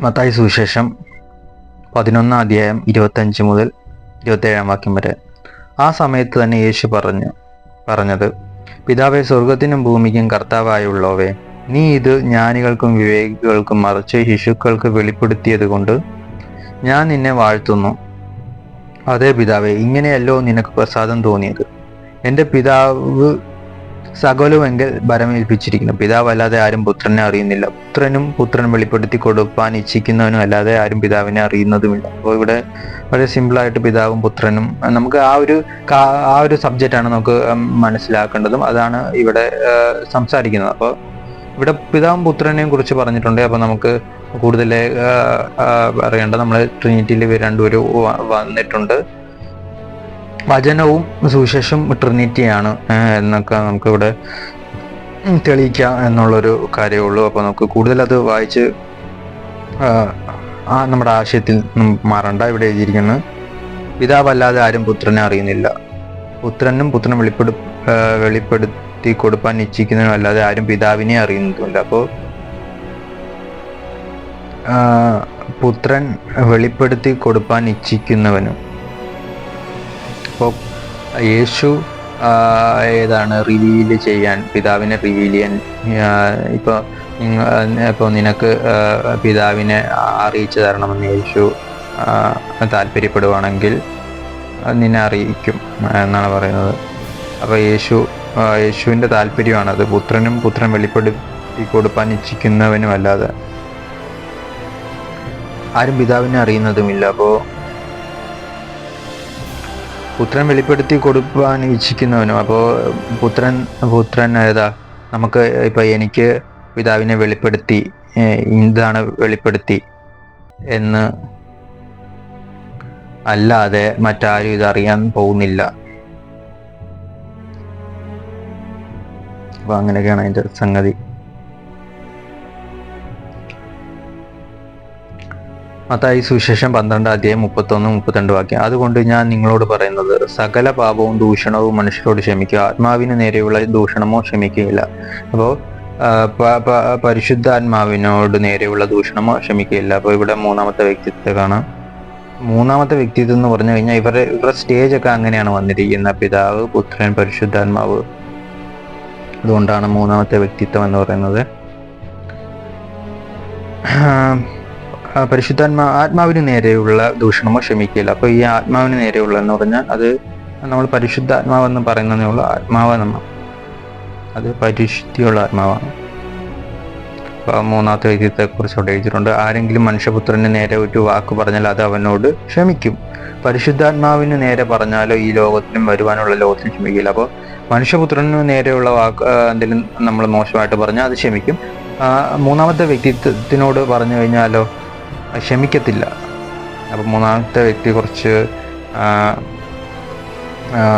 മത്തായി സുവിശേഷം പതിനൊന്നാം അധ്യായം ഇരുപത്തഞ്ച് മുതൽ ഇരുപത്തേഴാം വാക്യം വരെ. ആ സമയത്ത് തന്നെ യേശു പറഞ്ഞു പറഞ്ഞത് പിതാവെ സ്വർഗത്തിനും ഭൂമിക്കും കർത്താവായുള്ളവേ നീ ഇത് ജ്ഞാനികൾക്കും വിവേകികൾക്കും മറിച്ച് ശിശുക്കൾക്ക് വെളിപ്പെടുത്തിയത് കൊണ്ട് ഞാൻ നിന്നെ വാഴ്ത്തുന്നു. അതേ പിതാവേ ഇങ്ങനെയല്ലോ നിനക്ക് പ്രസാദം തോന്നിയത്. എന്റെ പിതാവ് സകലമെങ്കിൽ ഭരമേൽപ്പിച്ചിരിക്കുന്നു. പിതാവല്ലാതെ ആരും പുത്രനെ അറിയുന്നില്ല. പുത്രനും പുത്രൻ വെളിപ്പെടുത്തി കൊടുപ്പാൻ ഇച്ഛിക്കുന്നവനും അല്ലാതെ ആരും പിതാവിനെ അറിയുന്നതുമില്ല. അപ്പോൾ ഇവിടെ വളരെ സിമ്പിളായിട്ട് പിതാവും പുത്രനും നമുക്ക് ആ ഒരു ആ ഒരു സബ്ജക്റ്റാണ് നമുക്ക് മനസ്സിലാക്കേണ്ടതും. അതാണ് ഇവിടെ സംസാരിക്കുന്നത്. അപ്പോൾ ഇവിടെ പിതാവും പുത്രനെയും കുറിച്ച് പറഞ്ഞിട്ടുണ്ട്. അപ്പോൾ നമുക്ക് കൂടുതൽ അറിയേണ്ട നമ്മൾ ട്രിനിറ്റിയിൽ രണ്ടുപേരും വന്നിട്ടുണ്ട്. വചനവും സുവിശേഷം ട്രിനിറ്റിയാണ് എന്നൊക്കെ നമുക്കിവിടെ തെളിയിക്കാം എന്നുള്ളൊരു കാര്യമേ ഉള്ളൂ. അപ്പോൾ നമുക്ക് കൂടുതൽ അത് വായിച്ച് ആ നമ്മുടെ ആശയത്തിൽ മാറണ്ട. ഇവിടെ എഴുതിയിരിക്കുന്നത് പിതാവല്ലാതെ ആരും പുത്രനെ അറിയുന്നില്ല. പുത്രനും പുത്രനും വെളിപ്പെടു വെളിപ്പെടുത്തി കൊടുപ്പാൻ ഇച്ഛിക്കുന്നതിനും അല്ലാതെ ആരും പിതാവിനെ അറിയുന്നതുമില്ല. അപ്പോൾ പുത്രൻ വെളിപ്പെടുത്തി കൊടുപ്പാൻ ഇച്ഛിക്കുന്നവനും അപ്പോൾ യേശു ഏതാണ് റിവീൽ ചെയ്യാൻ പിതാവിനെ റിവീൽ ചെയ്യാൻ ഇപ്പോൾ ഇപ്പോൾ നിനക്ക് പിതാവിനെ അറിയിച്ചു തരണമെന്ന് യേശു താല്പര്യപ്പെടുവാണെങ്കിൽ നിന്നെ അറിയിക്കും എന്നാണ് പറയുന്നത്. അപ്പോൾ യേശു യേശുവിന്റെ താല്പര്യമാണത് പുത്രനും പുത്രൻ വെളിപ്പെടുത്തി കൊടുപ്പാൻ ഇച്ഛിക്കുന്നവനും അല്ലാതെ ആരും പിതാവിനെ അറിയുന്നതുമില്ല. അപ്പോൾ പുത്രൻ വെളിപ്പെടുത്തി കൊടുക്കാൻ ഇച്ഛിക്കുന്നവനും. അപ്പോൾ പുത്രൻ പുത്രൻ ഏതാ? നമുക്ക് ഇപ്പൊ എനിക്ക് പിതാവിനെ വെളിപ്പെടുത്തി ഇതാണ് വെളിപ്പെടുത്തി എന്ന് അല്ലാതെ മറ്റാരും ഇതറിയാൻ പോകുന്നില്ല. അപ്പൊ അങ്ങനെയൊക്കെയാണ് അതിന്റെ സംഗതി. മത്തായി സുവിശേഷം പന്ത്രണ്ട് അധ്യായം മുപ്പത്തൊന്ന് മുപ്പത്തിരണ്ട് വാക്യം. അതുകൊണ്ട് ഞാൻ നിങ്ങളോട് പറയുന്നത് സകല പാപവും ദൂഷണവും മനുഷ്യരോട് ക്ഷമിക്കുക. ആത്മാവിന് നേരെയുള്ള ദൂഷണമോ ക്ഷമിക്കുകയില്ല. അപ്പോൾ പരിശുദ്ധ ആത്മാവിനോട് നേരെയുള്ള ദൂഷണമോ ക്ഷമിക്കുകയില്ല. അപ്പോൾ ഇവിടെ മൂന്നാമത്തെ വ്യക്തിത്വത്തെ കാണാം. മൂന്നാമത്തെ വ്യക്തിത്വം എന്ന് പറഞ്ഞു കഴിഞ്ഞാൽ ഇവരുടെ ഇവരുടെ സ്റ്റേജ് ഒക്കെ അങ്ങനെയാണ് വന്നിരിക്കുന്നത്. പിതാവ് പുത്രൻ പരിശുദ്ധാത്മാവ്. അതുകൊണ്ടാണ് മൂന്നാമത്തെ വ്യക്തിത്വം എന്ന് പറയുന്നത്. പരിശുദ്ധാത്മാ ആത്മാവിന് നേരെയുള്ള ദൂഷണമോ ക്ഷമിക്കില്ല അപ്പോൾ ഈ ആത്മാവിന് നേരെയുള്ള എന്ന് പറഞ്ഞാൽ അത് നമ്മൾ പരിശുദ്ധാത്മാവെന്ന് പറയുന്നതേ ഉള്ളൂ ആത്മാവ് അത് പരിശുദ്ധിയുള്ള ആത്മാവാണ്. അപ്പോൾ മൂന്നാമത്തെ വൈദ്യത്തെ കുറിച്ച് അവിടെ എഴുതിയിട്ടുണ്ട്. ആരെങ്കിലും മനുഷ്യപുത്രന് നേരെ ഒരു വാക്ക് പറഞ്ഞാൽ അത് അവനോട് ക്ഷമിക്കും. പരിശുദ്ധാത്മാവിന് നേരെ പറഞ്ഞാലോ ഈ ലോകത്തിനും വരുവാനുള്ള ലോകത്തിനും ക്ഷമിക്കില്ല അപ്പോൾ മനുഷ്യപുത്രന് നേരെയുള്ള വാക്ക് എന്തെങ്കിലും നമ്മൾ മോശമായിട്ട് പറഞ്ഞാൽ അത് ക്ഷമിക്കും. മൂന്നാമത്തെ വ്യക്തിത്വത്തിനോട് പറഞ്ഞു കഴിഞ്ഞാലോ ക്ഷമിക്കത്തില്ല. അപ്പം മൂന്നാമത്തെ വ്യക്തി കുറച്ച്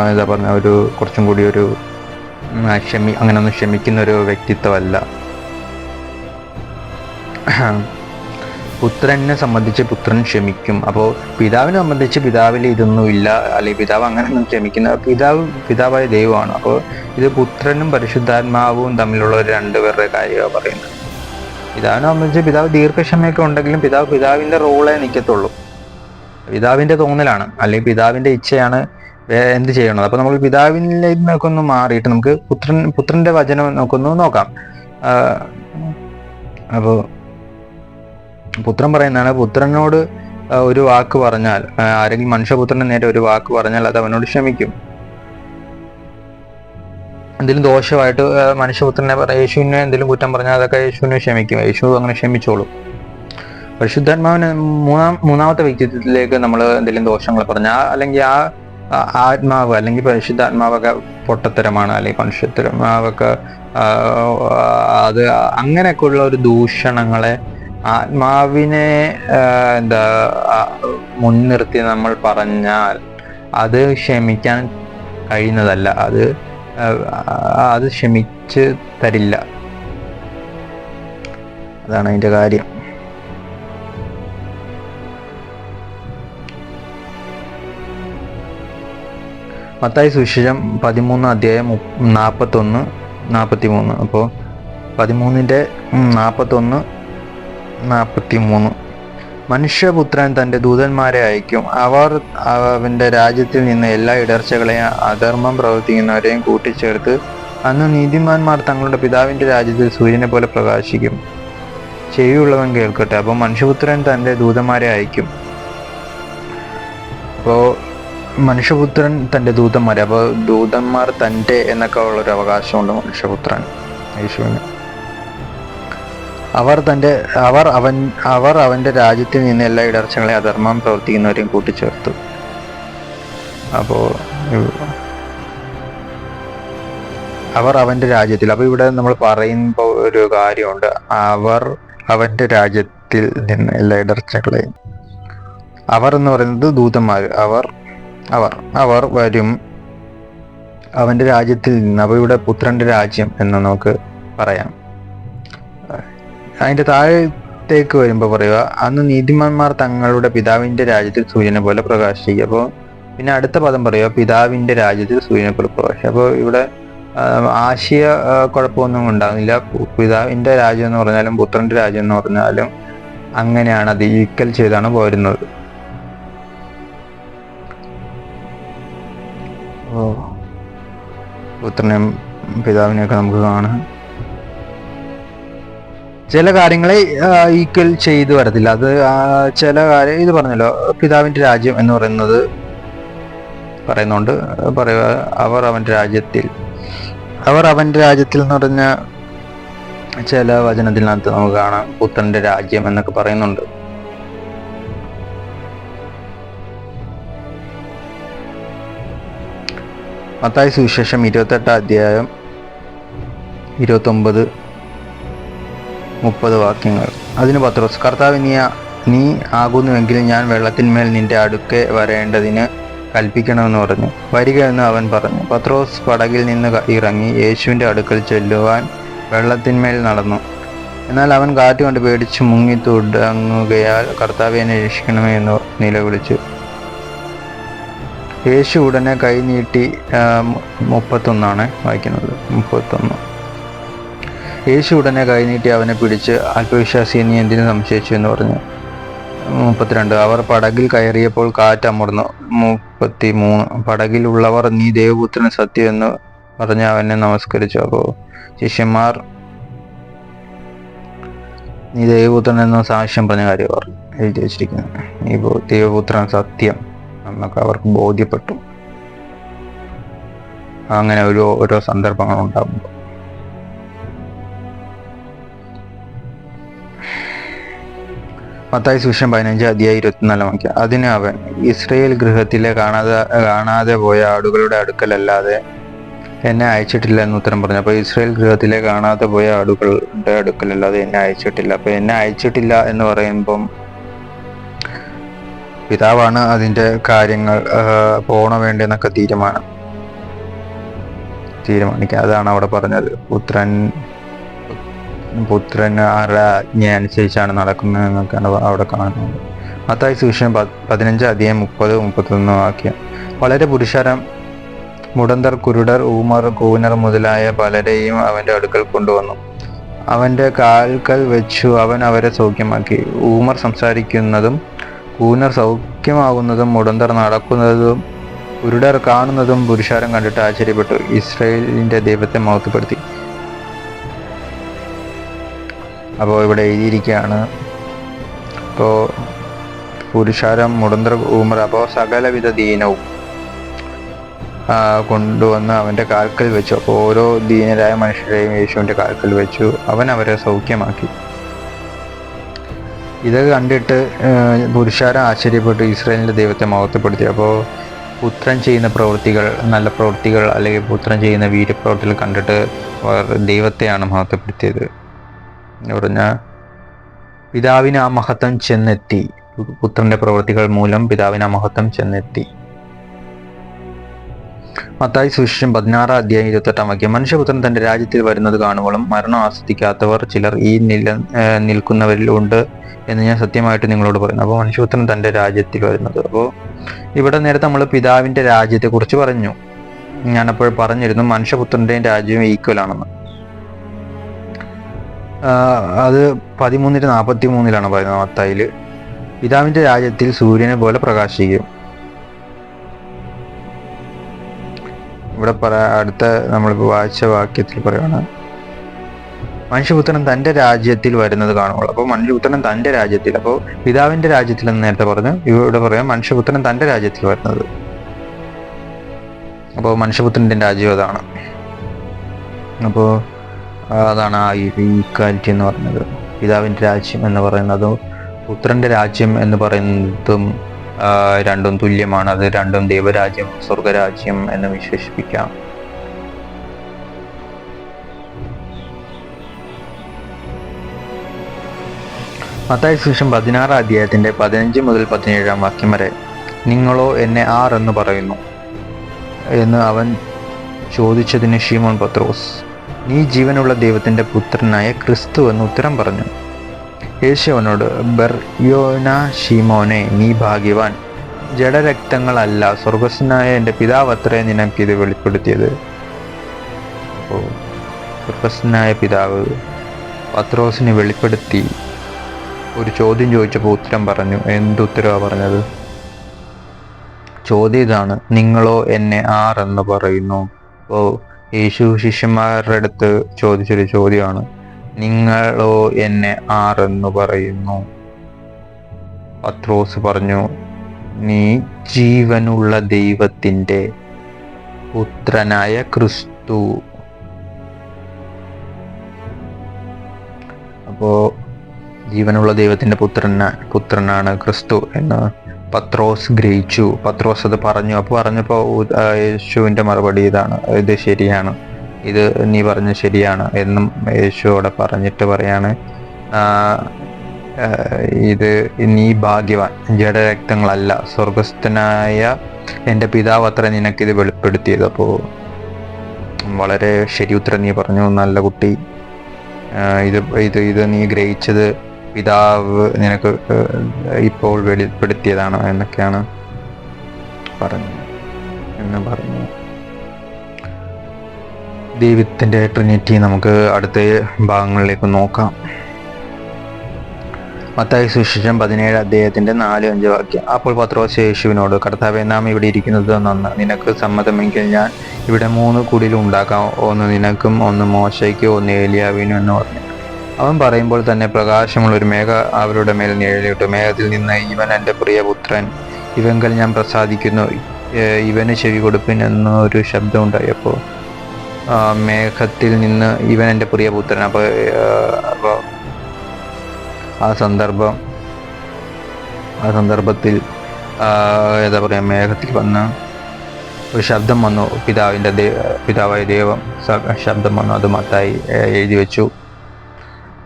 എന്താ പറഞ്ഞ ഒരു കുറച്ചും കൂടി ഒരു ക്ഷമി അങ്ങനെ ഒന്നും ക്ഷമിക്കുന്ന ഒരു വ്യക്തിത്വമല്ല. പുത്രനെ സംബന്ധിച്ച് പുത്രൻ ക്ഷമിക്കും. അപ്പോൾ പിതാവിനെ സംബന്ധിച്ച് പിതാവിൽ ഇതൊന്നും ഇല്ല അല്ലെങ്കിൽ പിതാവ് അങ്ങനെ ഒന്നും ക്ഷമിക്കുന്ന പിതാവ് പിതാവായ ദൈവമാണ്. അപ്പോൾ ഇത് പുത്രനും പരിശുദ്ധാത്മാവും തമ്മിലുള്ള ഒരു രണ്ടുപേരുടെ കാര്യമാണ് പറയുന്നത്. പിതാവിനെ സംബന്ധിച്ച് പിതാവ് ദീർഘക്ഷമയൊക്കെ ഉണ്ടെങ്കിലും പിതാവ് പിതാവിന്റെ റോളേ നിൽക്കത്തുള്ളൂ പിതാവിന്റെ തോന്നലാണ്. അല്ലെങ്കിൽ പിതാവിന്റെ ഇച്ഛയാണ് എന്ത് ചെയ്യണത്. അപ്പോൾ നമ്മൾ പിതാവിനെ ഒന്ന് മാറിയിട്ട് നമുക്ക് പുത്രൻ പുത്രന്റെ വചനം നമുക്കൊന്ന് നോക്കാം. അപ്പോൾ പുത്രൻ പറയുന്നതാണ് പുത്രനോട് ഒരു വാക്ക് പറഞ്ഞാൽ ആരെങ്കിലും മനുഷ്യപുത്രനെ നേരെ ഒരു വാക്ക് പറഞ്ഞാൽ അത് അവനോട് ക്ഷമിക്കും. എന്തെങ്കിലും ദോഷമായിട്ട് മനുഷ്യപുത്രനെ യേശുവിനെ എന്തെങ്കിലും കുറ്റം പറഞ്ഞാൽ അതൊക്കെ യേശുവിനെ ക്ഷമിക്കും. യേശു അങ്ങനെ ക്ഷമിച്ചോളും. പരിശുദ്ധാത്മാവിന് മൂന്നാം മൂന്നാമത്തെ വ്യക്തിത്വത്തിലേക്ക് നമ്മൾ എന്തെങ്കിലും ദോഷങ്ങൾ പറഞ്ഞാൽ അല്ലെങ്കിൽ ആ ആത്മാവ് അല്ലെങ്കിൽ പരിശുദ്ധാത്മാവൊക്കെ പൊട്ടത്തരമാണ് അല്ലെങ്കിൽ മനുഷ്യത്തരമാവൊക്കെ അത് അങ്ങനെയൊക്കെ ഉള്ള ഒരു ദൂഷണങ്ങളെ ആത്മാവിനെ എന്താ മുൻനിർത്തി നമ്മൾ പറഞ്ഞാൽ അത് ക്ഷമിക്കാൻ കഴിയുന്നതല്ല. അത് അത് ക്ഷമിച്ച് തരില്ല. അതാണ് അതിന്റെ കാര്യം. മത്തായി സുവിശേഷം പതിമൂന്ന് അധ്യായം നാൽപ്പത്തൊന്ന് നാൽപ്പത്തി മൂന്ന് അപ്പോൾ പതിമൂന്നിന്റെ നാൽപ്പത്തൊന്ന് നാൽപ്പത്തി മൂന്ന് മനുഷ്യപുത്രൻ തന്റെ ദൂതന്മാരെ അയക്കും. അവർ അവന്റെ രാജ്യത്തിൽ നിന്ന് എല്ലാ ഇടർച്ചകളെയും അധർമ്മം പ്രവർത്തിക്കുന്നവരെയും കൂട്ടിച്ചേർത്ത് അന്ന് നീതിമാന്മാർ തങ്ങളുടെ പിതാവിന്റെ രാജ്യത്തിൽ സൂര്യനെ പോലെ പ്രകാശിക്കും. ചെവിയുള്ളവൻ കേൾക്കട്ടെ അപ്പോൾ മനുഷ്യപുത്രൻ തന്റെ ദൂതന്മാരെ അയക്കും. അപ്പോൾ മനുഷ്യപുത്രൻ തന്റെ ദൂതന്മാരെ അപ്പോൾ ദൂതന്മാർ തന്റെ എന്നൊക്കെ ഉള്ളൊരു അവകാശമുണ്ട് മനുഷ്യപുത്രൻ. യേശുവിന്. അവർ തന്റെ അവർ അവൻ അവർ അവന്റെ രാജ്യത്തിൽ നിന്ന് എല്ലാ ഇടർച്ചകളെ അധർമ്മം പ്രവർത്തിക്കുന്നവരെയും കൂട്ടിച്ചേർത്തു. അപ്പോൾ അവർ അവന്റെ രാജ്യത്തിൽ അപ്പോൾ ഇവിടെ നമ്മൾ പറയുമ്പോൾ ഒരു കാര്യമുണ്ട്. അവർ അവന്റെ രാജ്യത്തിൽ നിന്ന് എല്ലാ ഇടർച്ചകളെയും അവർ എന്ന് പറയുന്നത് ദൂതന്മാർ അവർ അവർ അവർ വരും അവന്റെ രാജ്യത്തിൽ നിന്ന്. അപ്പോൾ ഇവിടെ പുത്രന്റെ രാജ്യം എന്ന് നമുക്ക് പറയാം. അതിന്റെ താഴത്തേക്ക് വരുമ്പോൾ പറയുക അന്ന് നീതിമാന്മാർ തങ്ങളുടെ പിതാവിന്റെ രാജ്യത്തിൽ സൂര്യനെ പോലെ പ്രകാശിക്കുക അപ്പോൾ പിന്നെ അടുത്ത പദം പറയുക പിതാവിന്റെ രാജ്യത്തിൽ സൂര്യനെ പോലെ പ്രകാശിക്കുക അപ്പോൾ ഇവിടെ ആശയ കുഴപ്പമൊന്നും ഉണ്ടാകുന്നില്ല. പിതാവിന്റെ രാജ്യം എന്ന് പറഞ്ഞാലും പുത്രന്റെ രാജ്യം എന്ന് പറഞ്ഞാലും അങ്ങനെയാണ് അത് ഈക്വൽ ചെയ്താണ് പോരുന്നത്. ഓ പുത്രനെയും പിതാവിനെയൊക്കെ നമുക്ക് കാണാം. ചില കാര്യങ്ങളെ ഈക്വൽ ചെയ്തു വരത്തില്ല. അത് ചില കാര്യം ഇത് പറഞ്ഞല്ലോ പിതാവിന്റെ രാജ്യം എന്ന് പറയുന്നത് പറയുന്നുണ്ട്. പറയുക അവർ അവന്റെ രാജ്യത്തിൽ അവർ അവന്റെ രാജ്യത്തിൽ എന്ന് പറഞ്ഞ ചില വചനത്തിനകത്ത് നമുക്ക് കാണാം. പുത്രന്റെ രാജ്യം എന്നൊക്കെ പറയുന്നുണ്ട്. മത്തായ സുവിശേഷം ഇരുപത്തെട്ടാം അധ്യായം ഇരുപത്തൊമ്പത് മുപ്പത് വാക്യങ്ങൾ. അതിന് പത്രോസ് കർത്താവ് നീ ആകുന്നുവെങ്കിൽ ഞാൻ വെള്ളത്തിന്മേൽ നിന്റെ അടുക്കെ വരേണ്ടതിന് കൽപ്പിക്കണമെന്ന് പറഞ്ഞു. വരിക എന്ന് അവൻ പറഞ്ഞു. പത്രോസ് പടകിൽ നിന്ന് ഇറങ്ങി യേശുവിന്റെ അടുക്കൽ ചെല്ലുവാൻ വെള്ളത്തിന്മേൽ നടന്നു. എന്നാൽ അവൻ കാറ്റ് കൊണ്ട് പേടിച്ച് മുങ്ങി തുടങ്ങുകയാൽ കർത്താവിനെ രക്ഷിക്കണമേ എന്ന് നിലവിളിച്ചു. യേശു ഉടനെ കൈ നീട്ടി മുപ്പത്തൊന്നാണ് വായിക്കുന്നത്. മുപ്പത്തൊന്ന്. യേശു ഉടനെ കൈനീട്ടി അവനെ പിടിച്ച് ആത്മവിശ്വാസിയെ നീ എന്തിനു സംശയിച്ചു എന്ന് പറഞ്ഞു. മുപ്പത്തിരണ്ട് അവർ പടകിൽ കയറിയപ്പോൾ കാറ്റ് അമർന്നു. മുപ്പത്തി മൂന്ന് പടകിലുള്ളവർ നീ ദേവപുത്രൻ സത്യം എന്ന് പറഞ്ഞ് അവനെ നമസ്കരിച്ചു. അപ്പോൾ ശിഷ്യന്മാർ നീ ദേവപുത്രൻ എന്ന സാക്ഷ്യം പറഞ്ഞ കാര്യം അവർ എഴുതി വെച്ചിരിക്കുന്നു. നീ ദേവപുത്രൻ സത്യം എന്നൊക്കെ അവർക്ക് ബോധ്യപ്പെട്ടു. അങ്ങനെ ഓരോ ഓരോ സന്ദർഭങ്ങൾ ഉണ്ടാകുമ്പോൾ മത്തായി സുഷം പതിനഞ്ച് അധ്യായ ഇരുപത്തിനാലാം വാക്യം. അതിന് അവൻ ഇസ്രയേൽ ഗൃഹത്തിലെ കാണാതെ കാണാതെ പോയ ആടുകളുടെ അടുക്കലല്ലാതെ എന്നെ അയച്ചിട്ടില്ല എന്ന് ഉത്തരം പറഞ്ഞു. അപ്പോൾ ഇസ്രയേൽ ഗൃഹത്തിലെ കാണാതെ പോയ ആടുകളുടെ അടുക്കലല്ലാതെ എന്നെ അയച്ചിട്ടില്ല. അപ്പോൾ എന്നെ അയച്ചിട്ടില്ല എന്ന് പറയുമ്പം പിതാവാണ് അതിന്റെ കാര്യങ്ങൾ പോണ വേണ്ടെന്നൊക്കെ തീരുമാനം തീരുമാനിക്കുക. അതാണ് അവിടെ പറഞ്ഞത്. പുത്രൻ പുത്രൻ ആജ്ഞ നടക്കുന്നത് എന്നൊക്കെയാണ് അവിടെ കാണുന്നത് മത്തായി സുവിശേഷം പതിനഞ്ച് അധികം മുപ്പത് മുപ്പത്തൊന്ന് വാക്യം. വളരെ പുരുഷാരം മുടന്തർ കുരുടർ ഊമർ കൂനർ മുതലായ പലരെയും അവന്റെ അടുക്കൽ കൊണ്ടുവന്നു. അവന്റെ കാൽക്കൽ വെച്ചു അവൻ അവരെ സൗഖ്യമാക്കി. ഊമർ സംസാരിക്കുന്നതും കൂനർ സൗഖ്യമാകുന്നതും മുടന്തർ നടക്കുന്നതും കുരുടർ കാണുന്നതും പുരുഷാരം കണ്ടിട്ട് ആശ്ചര്യപ്പെട്ടു. ഇസ്രായേലിന്റെ ദൈവത്തെ മഹത്വപ്പെടുത്തി. അപ്പോൾ ഇവിടെ എഴുതിയിരിക്കുകയാണ്. അപ്പോൾ പുരുഷാരം മുടന്ത്ര ഉമർ അപ്പോൾ സകലവിധ ദീനവും കൊണ്ടുവന്ന് അവന്റെ കാൽക്കൽ വെച്ചു. അപ്പോൾ ഓരോ ദീനരായ മനുഷ്യരെയും യേശുവിന്റെ കാൽക്കൽ വെച്ചു. അവൻ അവരെ സൗഖ്യമാക്കി. ഇത് കണ്ടിട്ട് പുരുഷാരം ആശ്ചര്യപ്പെട്ടു. ഇസ്രായേലിന്റെ ദൈവത്തെ മഹത്വപ്പെടുത്തി. അപ്പോൾ പുത്രൻ ചെയ്യുന്ന പ്രവൃത്തികൾ നല്ല പ്രവൃത്തികൾ അല്ലെങ്കിൽ പുത്രൻ ചെയ്യുന്ന വീര്യപ്രവൃത്തികൾ കണ്ടിട്ട് അവർ ദൈവത്തെയാണ് മഹത്വപ്പെടുത്തിയത്. എന്ന് പറഞ്ഞാൽ പിതാവിന് ആ മഹത്വം ചെന്നെത്തി. പുത്രന്റെ പ്രവൃത്തികൾ മൂലം പിതാവിന് ആ മഹത്വം ചെന്നെത്തി. മത്തായി സുവിശേഷം പതിനാറാം അധ്യായം ഇരുപത്തെട്ടാം വാക്യം മനുഷ്യപുത്രൻ തന്റെ രാജ്യത്തിൽ വരുന്നത് കാണുമ്പോഴും മരണം ആസ്വദിക്കാത്തവർ ചിലർ ഈ നില ഉണ്ട് എന്ന് ഞാൻ സത്യമായിട്ട് നിങ്ങളോട് പറയുന്നു. അപ്പോൾ മനുഷ്യപുത്രൻ തന്റെ രാജ്യത്തിൽ വരുന്നത്. അപ്പോൾ ഇവിടെ നേരത്തെ നമ്മൾ പിതാവിന്റെ രാജ്യത്തെ കുറിച്ച് പറഞ്ഞു. ഞാനപ്പോൾ പറഞ്ഞിരുന്നു മനുഷ്യപുത്രന്റെയും രാജ്യവും ഈക്വൽ ആണെന്ന്. അത് പതിമൂന്നിന് നാൽപ്പത്തി മൂന്നിലാണ് പറയുന്നത് മത്തായിൽ പിതാവിന്റെ രാജ്യത്തിൽ സൂര്യനെ പോലെ പ്രകാശിക്കും. ഇവിടെ പറ അടുത്ത നമ്മളിപ്പോൾ വായിച്ച വാക്യത്തിൽ പറയുകയാണ് മനുഷ്യപുത്രൻ തന്റെ രാജ്യത്തിൽ വരുന്നത് കാണുള്ളൂ അപ്പോൾ മനുഷ്യപുത്രൻ തന്റെ രാജ്യത്തിൽ അപ്പോൾ പിതാവിന്റെ രാജ്യത്തിൽ എന്ന് നേരത്തെ പറഞ്ഞു ഇവിടെ പറയാം മനുഷ്യപുത്രൻ തന്റെ രാജ്യത്തിൽ വരുന്നത്. അപ്പോൾ മനുഷ്യപുത്രന്റെ രാജ്യം അതാണ്. അപ്പോൾ അതാണ് ആ ഈക്വാലിറ്റി എന്ന് പറയുന്നത്. പിതാവിന്റെ രാജ്യം എന്ന് പറയുന്നതും പുത്രന്റെ രാജ്യം എന്ന് പറയുന്നതും രണ്ടും തുല്യമാണ്. അത് രണ്ടും ദൈവരാജ്യം സ്വർഗരാജ്യം എന്ന് വിശേഷിപ്പിക്കാം. മത്തായ ശേഷം പതിനാറ് അധ്യായത്തിന്റെ പതിനഞ്ച് മുതൽ പതിനേഴാം വാക്യം വരെ നിങ്ങളോ എന്നെ ആർ എന്ന് പറയുന്നു? എന്ന് അവൻ ചോദിച്ചതിന് ഷീമോൻ പത്രോസ് നീ ജീവനുള്ള ദൈവത്തിന്റെ പുത്രനായ ക്രിസ്തു എന്ന് ഉത്തരം പറഞ്ഞു. യേശുവനോട് ബർയോന ഷീമോനെ നീ ഭാഗ്യവാൻ. ജഡരക്തങ്ങളല്ല സ്വർഗസ്വനായ എന്റെ അത്രേ നിനക്കിത് വെളിപ്പെടുത്തിയത്. അപ്പോൾ സ്വർഗസ്വനായ പിതാവ് പത്രോസിന് വെളിപ്പെടുത്തി ഒരു ചോദ്യം ചോദിച്ചപ്പോൾ ഉത്തരം പറഞ്ഞു. എന്തുത്തരവാ പറഞ്ഞത്? ചോദ്യം ഇതാണ് നിങ്ങളോ എന്നെ ആർ എന്ന് പറയുന്നു? അപ്പോൾ യേശു ശിഷ്യന്മാരുടെ അടുത്ത് ചോദിച്ചൊരു ചോദ്യമാണ് നിങ്ങളോ എന്നെ ആരെന്ന് പറയുന്നു? പത്രോസ് പറഞ്ഞു നീ ജീവനുള്ള ദൈവത്തിന്റെ പുത്രനായ ക്രിസ്തു. അപ്പോൾ ജീവനുള്ള ദൈവത്തിന്റെ പുത്രന പുത്രനാണ് ക്രിസ്തു എന്ന് പത്രോസ് ഗ്രഹിച്ചു. പത്രോസ് അത് പറഞ്ഞു. അപ്പോൾ പറഞ്ഞപ്പോൾ യേശുവിന്റെ മറുപടി ഇതാണ്. ഇത് ശരിയാണ്. ഇത് നീ പറഞ്ഞ ശരിയാണ് എന്നും യേശു അവിടെ പറഞ്ഞിട്ട് പറയാണ്. ഇത് നീ ഭാഗ്യവാൻ. ജഡരക്തങ്ങളല്ല. സ്വർഗസ്ഥനായ എന്റെ പിതാവ് അത്ര നിനക്കിത് വെളിപ്പെടുത്തിയത്. അപ്പോൾ വളരെ ശരി ഉത്തരം നീ പറഞ്ഞു. നല്ല കുട്ടി. ഇത് ഇത് ഇത് നീ ഗ്രഹിച്ചത് പിതാവ് നിനക്ക് ഇപ്പോൾ വെളിപ്പെടുത്തിയതാണ് എന്നൊക്കെയാണ് പറഞ്ഞു എന്ന് പറഞ്ഞു. ദൈവത്തിന്റെ ട്രിനിറ്റി നമുക്ക് അടുത്ത ഭാഗങ്ങളിലേക്ക് നോക്കാം. മത്തായി സുശേഷം പതിനേഴ് അദ്ദേഹത്തിന്റെ നാല് അഞ്ച് വാക്യം. അപ്പോൾ പത്രോസ് യേശുവിനോട് കർത്താവെ നാം ഇവിടെ ഇരിക്കുന്നത് നന്ന്. നിനക്ക് സമ്മതമെങ്കിൽ ഞാൻ ഇവിടെ മൂന്ന് കുടിലും ഉണ്ടാക്കാം. ഒന്ന് നിനക്കും ഒന്ന് മോശയ്ക്കും ഒന്ന് ഏലിയാവിനും എന്ന് പറഞ്ഞു. അവൻ പറയുമ്പോൾ തന്നെ പ്രകാശമുള്ള ഒരു മേഘ അവരുടെ മേൽ നിഴലിട്ടു. മേഘത്തിൽ നിന്ന് ഇവൻ എന്റെ പ്രിയപുത്രൻ ഇവങ്കൽ ഞാൻ പ്രസാദിക്കുന്നു. ഇവന് ചെവി കൊടുപ്പിൻ എന്നൊരു ശബ്ദം ഉണ്ടായപ്പോൾ മേഘത്തിൽ നിന്ന് ഇവൻ എന്റെ പ്രിയപുത്രൻ. അപ്പോൾ അപ്പോൾ ആ സന്ദർഭം ആ സന്ദർഭത്തിൽ എന്താ പറയുക മേഘത്തിൽ വന്ന ഒരു ശബ്ദം വന്നു. പിതാവിന്റെ പിതാവായ ദൈവം ശബ്ദം വന്നു. അത് മത്തായി എഴുതി വെച്ചു.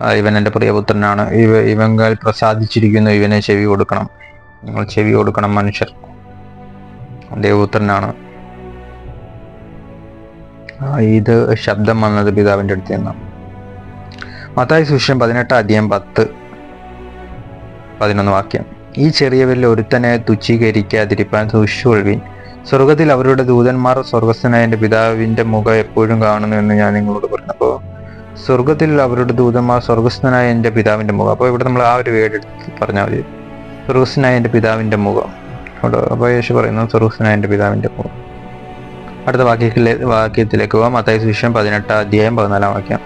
ഇവൻ എന്റെ പ്രിയപുത്രനാണ് ഇവ ഇവങ്കാൽ പ്രസാദിച്ചിരിക്കുന്നു. ഇവനെ ചെവി കൊടുക്കണം. നിങ്ങൾ ചെവി കൊടുക്കണം മനുഷ്യർ. ദേവപുത്രനാണ്. ഇത് ശബ്ദം വന്നത് പിതാവിന്റെ അടുത്ത് നിന്ന് മത്തായി സുവിശേഷം പതിനെട്ട് അധ്യയം പത്ത് പതിനൊന്ന് വാക്യം. ഈ ചെറിയവരിൽ ഒരുത്തനെ തുച്ഛീകരിക്കാതിരിപ്പാൻ സൂക്ഷിച്ചുകൊള്ളുവിൻ. സ്വർഗത്തിൽ അവരുടെ ദൂതന്മാർ സ്വർഗസ്ഥനായ പിതാവിന്റെ മുഖം എപ്പോഴും കാണുന്നു എന്ന് ഞാൻ നിങ്ങളോട് പറഞ്ഞു അപ്പോൾ സ്വർഗത്തിൽ അവരുടെ ദൂതന്മാർ സ്വർഗസ്ഥനായ എന്റെ പിതാവിന്റെ മുഖം. അപ്പോൾ ഇവിടെ നമ്മൾ ആ ഒരു വേർഡ് എടുത്ത് പറഞ്ഞാൽ മതി. സ്വർഗസ്ഥനായ എന്റെ പിതാവിന്റെ മുഖം. അവിടെ അപ്പോൾ യേശു പറയുന്നു സ്വർഗസ്ഥനായ എന്റെ പിതാവിന്റെ മുഖം. അടുത്ത വാക്യത്തിലെ വാക്യത്തിലേക്ക് പോകാം അത്തായ സുവിശേഷം പതിനെട്ടാം അധ്യായം പതിനാലാം വാക്യം.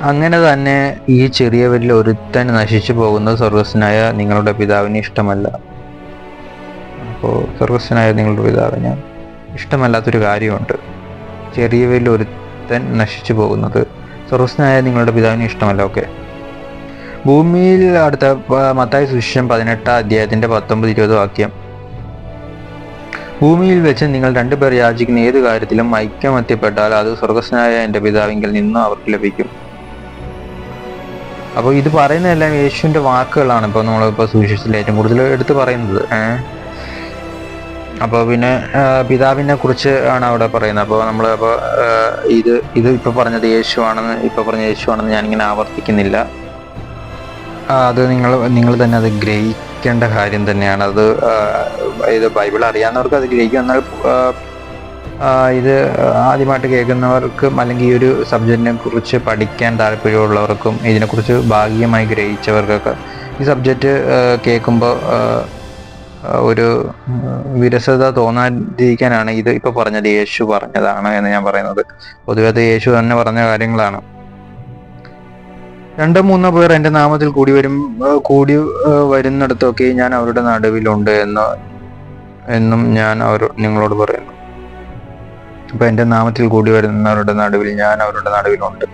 അങ്ങനെ തന്നെ ഈ ചെറിയവരിൽ ഒരുത്തൻ നശിച്ചു പോകുന്നത് സ്വർഗസ്വനായ നിങ്ങളുടെ പിതാവിന് ഇഷ്ടമല്ല. അപ്പോൾ സ്വർഗസ്വനായ നിങ്ങളുടെ പിതാവിന് ഇഷ്ടമല്ലാത്തൊരു കാര്യമുണ്ട്. ചെറിയവരിൽ ഒരുത്തൻ നശിച്ചു പോകുന്നത്. സ്വർഗസ്വനായ നിങ്ങളുടെ പിതാവിന് ഇഷ്ടമല്ല ഓക്കെ ഭൂമിയിൽ അടുത്ത മത്തായ സുശേഷം പതിനെട്ടാം അധ്യായത്തിന്റെ പത്തൊമ്പത് ഇരുപത് വാക്യം. ഭൂമിയിൽ വെച്ച് നിങ്ങൾ രണ്ടുപേർ യാചിക്കുന്ന ഏത് കാര്യത്തിലും ഐക്യമത്യപ്പെട്ടാൽ അത് സ്വർഗസ്നായ എന്റെ പിതാവിങ്കിൽ നിന്നും അവർക്ക് ലഭിക്കും. അപ്പോൾ ഇത് പറയുന്നതെല്ലാം യേശുവിന്റെ വാക്കുകളാണ് ഇപ്പോൾ നമ്മളിപ്പോൾ സുവിശേഷത്തിൽ ഏറ്റവും കൂടുതൽ എടുത്തു പറയുന്നത്. ഏഹ്? അപ്പോൾ പിന്നെ പിതാവിനെ കുറിച്ച് ആണ് അവിടെ പറയുന്നത്. അപ്പോൾ നമ്മൾ അപ്പോൾ ഇത് ഇത് ഇപ്പോൾ പറഞ്ഞത് യേശു ആണെന്ന് ഇപ്പോൾ പറഞ്ഞ യേശു ആണെന്ന് ഞാനിങ്ങനെ ആവർത്തിക്കുന്നില്ല. അത് നിങ്ങൾ നിങ്ങൾ തന്നെ അത് ഗ്രഹിക്കേണ്ട കാര്യം തന്നെയാണ്. അത് ഇത് ബൈബിൾ അറിയാവുന്നവർക്ക് അത് ഗ്രഹിക്കും. എന്നാൽ ഇത് ആദ്യമായിട്ട് കേൾക്കുന്നവർക്കും അല്ലെങ്കിൽ ഈ ഒരു സബ്ജക്റ്റിനെ കുറിച്ച് പഠിക്കാൻ താല്പര്യമുള്ളവർക്കും ഇതിനെക്കുറിച്ച് ഭാഗികമായി ഗ്രഹിച്ചവർക്കൊക്കെ ഈ സബ്ജക്റ്റ് കേൾക്കുമ്പോൾ ഒരു വിരസത തോന്നാതിരിക്കാനാണ് ഇത് ഇപ്പൊ പറഞ്ഞത്. യേശു പറഞ്ഞതാണ് എന്ന് ഞാൻ പറയുന്നത്. പൊതുവെ അത് യേശു തന്നെ പറഞ്ഞ കാര്യങ്ങളാണ്. രണ്ടോ മൂന്നോ പേർ എന്റെ നാമത്തിൽ കൂടി വരും കൂടി വരുന്നിടത്തൊക്കെ ഞാൻ അവരുടെ നടുവിലുണ്ട് എന്ന് എന്നും ഞാൻ അവർ നിങ്ങളോട് പറയുന്നു. അപ്പൊ എന്റെ നാമത്തിൽ കൂടി വരുന്നവരുടെ നടുവിൽ ഞാൻ അവരുടെ നടുവിലുണ്ട്.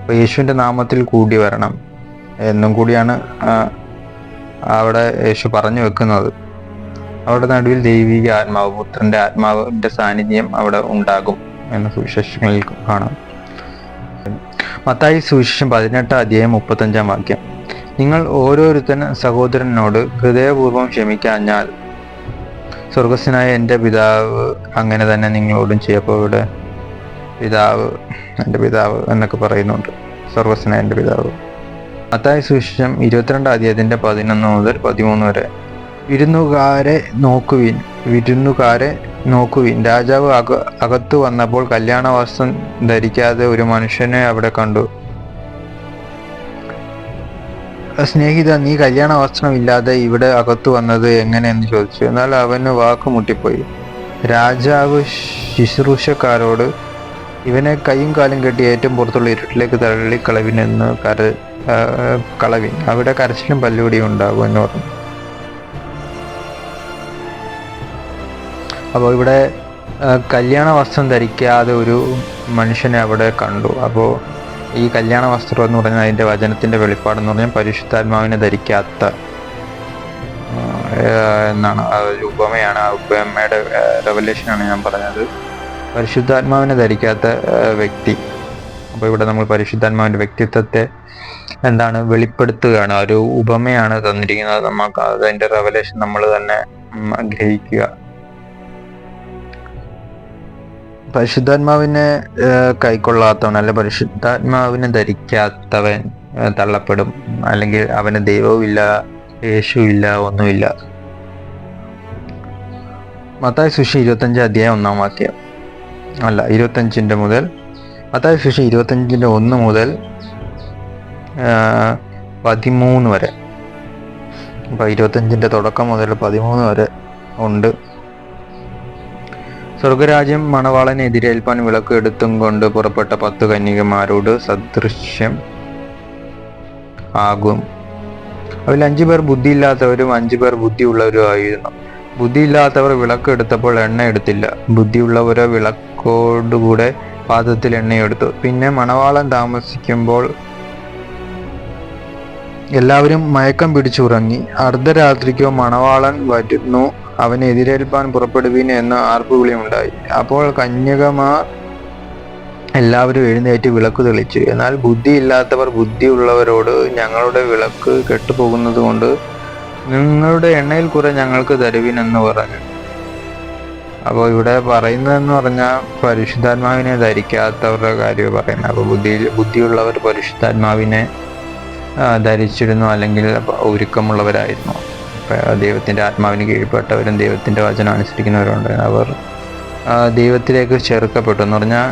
അപ്പൊ യേശുവിന്റെ നാമത്തിൽ കൂടി വരണം എന്നും കൂടിയാണ് അവിടെ യേശു പറഞ്ഞു വെക്കുന്നത്. അവരുടെ നടുവിൽ ദൈവിക ആത്മാവ് പുത്രന്റെ ആത്മാവിന്റെ സാന്നിധ്യം അവിടെ ഉണ്ടാകും എന്ന സുവിശേഷങ്ങളിൽ കാണാം. മത്തായി സുവിശേഷം പതിനെട്ട് അധ്യായം മുപ്പത്തഞ്ചാം വാക്യം. നിങ്ങൾ ഓരോരുത്തൻ സഹോദരനോട് ഹൃദയപൂർവം ക്ഷമിക്കാഞ്ഞാൽ സ്വർഗസ്വനായ എന്റെ പിതാവ് അങ്ങനെ തന്നെ നിങ്ങളോടും ചെയ്യപ്പോൾ ഇവിടെ പിതാവ് എന്റെ പിതാവ് എന്നൊക്കെ പറയുന്നുണ്ട്. സ്വർഗസ്വനായ എന്റെ പിതാവ്. മത്തായ സുവിശേഷം ഇരുപത്തിരണ്ടാം അധ്യായത്തിന്റെ പതിനൊന്ന് മുതൽ പതിമൂന്ന് വരെ. വിരുന്നുകാരെ നോക്കുവിൻ വിരുന്നുകാരെ നോക്കുവിൻ. രാജാവ് അക അകത്തു വന്നപ്പോൾ കല്യാണ വസ്ത്രം ധരിക്കാതെ ഒരു മനുഷ്യനെ അവിടെ കണ്ടു. സ്നേഹിത നീ കല്യാണ വസ്ത്രമില്ലാതെ ഇവിടെ അകത്തു വന്നത് എങ്ങനെയെന്ന് ചോദിച്ചു. എന്നാൽ അവന് വാക്ക് മുട്ടിപ്പോയി. രാജാവ് ശുശ്രൂഷക്കാരോട് ഇവനെ കൈയും കാലും കെട്ടി ഏറ്റവും പുറത്തുള്ള ഇരുട്ടിലേക്ക് തള്ളിക്കളവിനെന്ന് കര കളവിൻ. അവിടെ കരച്ചിലും പല്ലുകൂടിയും ഉണ്ടാകും എന്ന് പറഞ്ഞു. അപ്പോൾ ഇവിടെ കല്യാണ വസ്ത്രം ധരിക്കാതെ ഒരു മനുഷ്യനെ അവിടെ കണ്ടു. അപ്പോൾ ഈ കല്യാണ വസ്ത്രം എന്ന് പറഞ്ഞാൽ അതിന്റെ വചനത്തിന്റെ വെളിപ്പാടെന്ന് പറഞ്ഞാൽ പരിശുദ്ധാത്മാവിനെ ധരിക്കാത്ത എന്നാണ്. ഒരു ഉപമയാണ് ആ ഉപമയുടെ റെവലേഷനാണ് ഞാൻ പറഞ്ഞത്. പരിശുദ്ധാത്മാവിനെ ധരിക്കാത്ത വ്യക്തി. അപ്പോൾ ഇവിടെ നമ്മൾ പരിശുദ്ധാത്മാവിന്റെ വ്യക്തിത്വത്തെ എന്താണ് വെളിപ്പെടുത്തുകയാണ്. ഒരു ഉപമയാണ് തന്നിരിക്കുന്നത്. നമുക്ക് അതിന്റെ റെവലേഷൻ നമ്മൾ തന്നെ ഗ്രഹിക്കുക. പരിശുദ്ധാത്മാവിനെ കൈക്കൊള്ളാത്തവൻ അല്ലെ പരിശുദ്ധാത്മാവിനെ ധരിക്കാത്തവൻ തള്ളപ്പെടും. അല്ലെങ്കിൽ അവന് ദൈവവും യേശുവില്ല ഒന്നുമില്ല. മത്തായ സുഷി ഇരുപത്തഞ്ച് അധ്യായം ഒന്നാം വാക്യം. അല്ല ഇരുപത്തഞ്ചിന്റെ മുതൽ മത്തായ സുഷി ഇരുപത്തഞ്ചിന്റെ ഒന്ന് മുതൽ പതിമൂന്ന് വരെ. അപ്പോൾ ഇരുപത്തഞ്ചിന്റെ തുടക്കം മുതൽ പതിമൂന്ന് വരെ ഉണ്ട്. സ്വർഗരാജ്യം മണവാളനെ എതിരേൽപ്പാൻ വിളക്ക് എടുത്തും കൊണ്ട് പുറപ്പെട്ട പത്തു കന്യകമാരോട് സദൃശ്യം ആകും. അതിൽ അഞ്ചു പേർ ബുദ്ധിയില്ലാത്തവരും അഞ്ചു പേർ ബുദ്ധിയുള്ളവരും ആയിരുന്നു. ബുദ്ധിയില്ലാത്തവർ വിളക്ക് എടുത്തപ്പോൾ എണ്ണ എടുത്തില്ല. ബുദ്ധിയുള്ളവരോ വിളക്കോടുകൂടെ പാദത്തിൽ എണ്ണയെടുത്തു പിന്നെ മണവാളൻ താമസിക്കുമ്പോൾ എല്ലാവരും മയക്കം പിടിച്ചുറങ്ങി. അർദ്ധരാത്രിക്കോ മണവാളൻ വരുന്നു. അവനെ എതിരേൽപ്പാൻ പുറപ്പെടുവീൻ എന്ന ആർപ്പുവിളി ഉണ്ടായി അപ്പോൾ കന്യകമാർ എല്ലാവരും എഴുന്നേറ്റ് വിളക്ക് തെളിച്ചു. എന്നാൽ ബുദ്ധിയില്ലാത്തവർ ബുദ്ധിയുള്ളവരോട് ഞങ്ങളുടെ വിളക്ക് കെട്ടുപോകുന്നത് കൊണ്ട് നിങ്ങളുടെ എണ്ണയിൽ കുറെ ഞങ്ങൾക്ക് തരുവിൻ എന്ന് പറഞ്ഞു. അപ്പോൾ ഇവിടെ പറയുന്നതെന്ന് പറഞ്ഞാൽ പരിശുദ്ധാത്മാവിനെ ധരിക്കാത്തവരുടെ കാര്യം പറയുന്നത്. അപ്പോൾ ബുദ്ധി ബുദ്ധിയുള്ളവർ പരിശുദ്ധാത്മാവിനെ ധരിച്ചിരുന്നു അല്ലെങ്കിൽ ഒരുക്കമുള്ളവരായിരുന്നു. ദൈവത്തിന്റെ ആത്മാവിന് കീഴ്പ്പെട്ടവരും ദൈവത്തിന്റെ വചനം അനുസരിക്കുന്നവരുണ്ട്. അവർ ദൈവത്തിലേക്ക് ചേർക്കപ്പെട്ടു എന്ന് പറഞ്ഞാൽ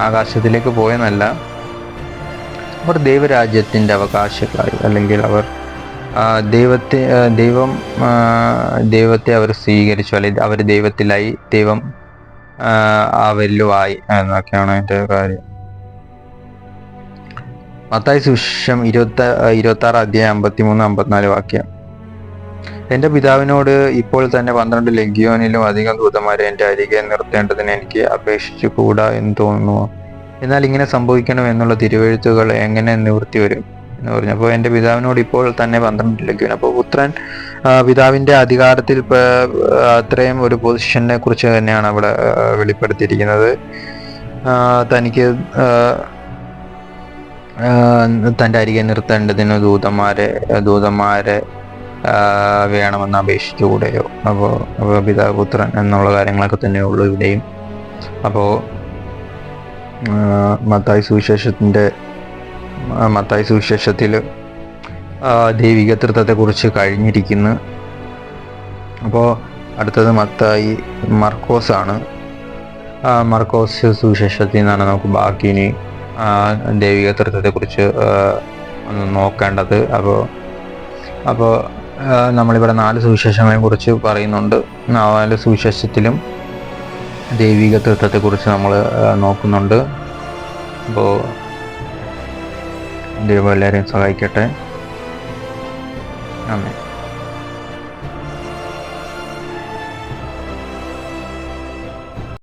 ആകാശത്തിലേക്ക് പോയെന്നല്ല. അവർ ദൈവരാജ്യത്തിന്റെ അവകാശക്കാർ അല്ലെങ്കിൽ അവർ ദൈവത്തെ ദൈവം ദൈവത്തെ അവർ സ്വീകരിച്ചു അല്ലെങ്കിൽ അവർ ദൈവത്തിലായി ദൈവം അവരിലുമായി എന്നൊക്കെയാണ് അതിന്റെ കാര്യം. മത്തായി സുഷം ഇരുപത്തി ഇരുപത്തി ആറ് അധ്യായം അമ്പത്തി മൂന്ന് അമ്പത്തിനാല് വാക്യം. എന്റെ പിതാവിനോട് ഇപ്പോൾ തന്നെ പന്ത്രണ്ട് ലഗ്യോനിലും അധികം ദൂതന്മാരെ എന്റെ അരികെ നിർത്തേണ്ടതിന് എനിക്ക് അപേക്ഷിച്ചു കൂടാ എന്ന് തോന്നുന്നു. എന്നാൽ ഇങ്ങനെ സംഭവിക്കണം എന്നുള്ള തിരുവെഴുത്തുകൾ എങ്ങനെ നിവൃത്തി വരും എന്ന് പറഞ്ഞു. അപ്പോൾ എന്റെ പിതാവിനോട് ഇപ്പോൾ തന്നെ പന്ത്രണ്ട് ലഗ്യോൻ അപ്പോൾ പുത്രൻ പിതാവിന്റെ അധികാരത്തിൽ അത്രയും ഒരു പൊസിഷനെ കുറിച്ച് തന്നെയാണ് അവിടെ വെളിപ്പെടുത്തിയിരിക്കുന്നത്. തനിക്ക് തന്റെ അരികെ നിർത്തേണ്ടതിന് ദൂതന്മാരെ ദൂതന്മാരെ വേണമെന്ന് അപേക്ഷിച്ചുകൂടെയോ? അപ്പോൾ അപ്പോൾ പിതാവ് പുത്രൻ എന്നുള്ള കാര്യങ്ങളൊക്കെ തന്നെ ഉള്ളൂ ഇവിടെയും. അപ്പോൾ മത്തായി സുവിശേഷത്തിന്റെ മത്തായി സുവിശേഷത്തിൽ ദൈവിക തൃത്വത്തെക്കുറിച്ച് കഴിഞ്ഞിരിക്കുന്നു. അപ്പോൾ അടുത്തത് മത്തായി മർക്കോസ് ആണ് മർക്കോസ് സുവിശേഷത്തിൽ നിന്നാണ് നമുക്ക് ബാക്കി ഇനി ദൈവിക തൃത്വത്തെക്കുറിച്ച് ഒന്ന് നോക്കേണ്ടത്. അപ്പോൾ അപ്പോൾ നമ്മളിവിടെ നാല് സുവിശേഷങ്ങളെ കുറിച്ച് പറയുന്നുണ്ട്. നാല് സുവിശേഷത്തിലും ദൈവിക തൃത്വത്തെക്കുറിച്ച് നമ്മൾ നോക്കുന്നുണ്ട്. അപ്പോൾ ദൈവം എല്ലാവരെയും സഹായിക്കട്ടെ. ആമേൻ.